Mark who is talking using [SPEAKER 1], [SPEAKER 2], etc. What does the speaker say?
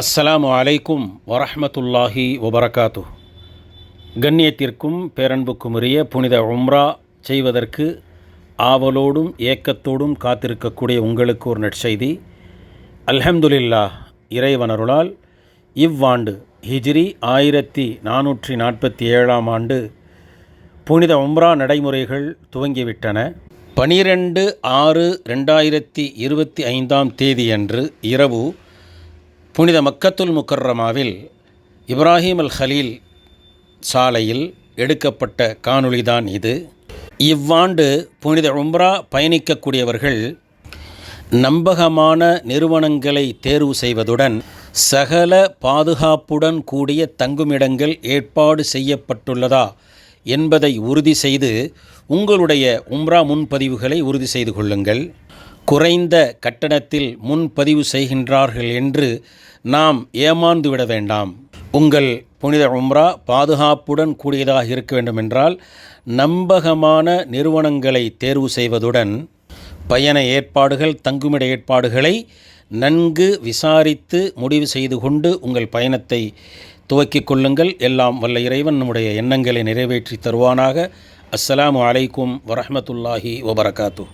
[SPEAKER 1] அஸ்ஸலாமு அலைக்கும் வரஹமத்துல்லாஹி வபரகாத்து கண்ணியத்திற்கும் பேரன்புக்கும் உரிய புனித உம்ரா செய்வதற்கு ஆவலோடும் ஏக்கத்தோடும் காத்திருக்கக்கூடிய உங்களுக்கு ஒரு நற்செய்தி. அல்ஹம்துலில்லா இறைவனருளால் இவ்வாண்டு ஹிஜ்ரி ஆயிரத்தி நானூற்றி நாற்பத்தி ஏழாம் ஆண்டு புனித உம்ரா நடைமுறைகள் துவங்கிவிட்டன. பனிரெண்டு ஆறு ரெண்டாயிரத்தி இருபத்தி ஐந்தாம் தேதியன்று இரவு புனித மக்கத்துல் முக்கர்ரமாவில் இப்ராஹிம் அல் ஹலீல் சாலையில் எடுக்கப்பட்ட காணொளிதான் இது. இவ்வாண்டு புனித உம்ரா பயணிக்கக்கூடியவர்கள் நம்பகமான நிறுவனங்களை தேர்வு செய்வதுடன் சகல பாதுகாப்புடன் கூடிய தங்குமிடங்கள் ஏற்பாடு செய்யப்பட்டுள்ளதா என்பதை உறுதி செய்து உங்களுடைய உம்ரா முன்பதிவுகளை உறுதி செய்து கொள்ளுங்கள். குறைந்த கட்டணத்தில் முன்பதிவு செய்கின்றார்கள் என்று நாம் ஏமாந்து விட வேண்டாம். உங்கள் புனித உம்ரா பாதுகாப்புடன் கூடியதாக இருக்க வேண்டுமென்றால் நம்பகமான நிறுவனங்களை தேர்வு செய்வதுடன் பயண ஏற்பாடுகள் தங்குமிட ஏற்பாடுகளை நன்கு விசாரித்து முடிவு செய்து கொண்டு உங்கள் பயணத்தை துவக்கிக் கொள்ளுங்கள். எல்லாம் வல்ல இறைவன் நம்முடைய எண்ணங்களை நிறைவேற்றி தருவானாக. அஸ்ஸலாமு அலைக்கும் வரஹ்மத்துல்லாஹி வபரகாத்து